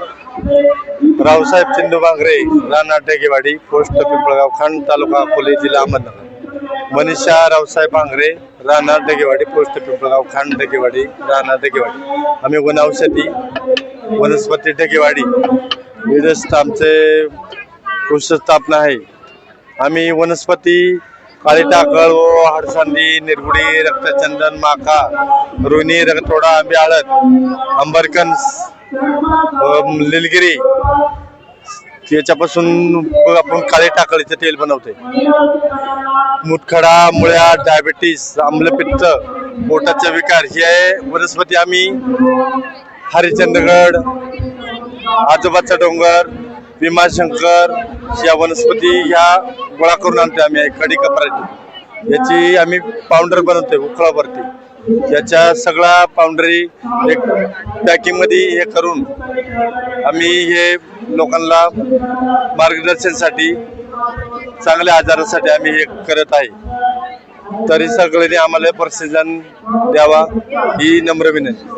Raosaheb Chindu Bangare Rana Tekewadi post Pimpalgaon Khand taluka Akole जिल्हा Ahmednagar. Manisha Raosaheb Bangare Rana Tekewadi post Pimpalgaon Khand Tekewadi Rana Tekewadi. आम्ही वनौषधी वनस्पती टेकेवाडी. विदस्त आमचे कृषी स्थापना आहे. आम्ही वनस्पती काळी टाकळ व हडसांडी निरगुडी रक्तचंदन माका रोहिणी रक्तोडा आंबे आळत अंबरकन लिलगिरी याच्यापासून आपण काळे टाकळीचं तेल बनवते मुतखडा मुळ्या डायबिटीस आम्लपित्त पोटाचे विकार ही आहे वनस्पती आम्ही. हरिचंद्रगड आजोबाचा डोंगर भीमाशंकर या वनस्पती ह्या गोळा करून आणतो आम्ही कडी कपराची याची आम्ही पावडर बनवते उखळावरती. याच्या सगळा पावडरी एक पॅकिंगमध्ये हे करून आम्ही हे लोकांना मार्गदर्शनासाठी चांगल्या आजारासाठी आम्ही हे करत आहे. तरी सगळ्यांनी आम्हाला प्रसिजन द्यावा ही नम्र विनंती.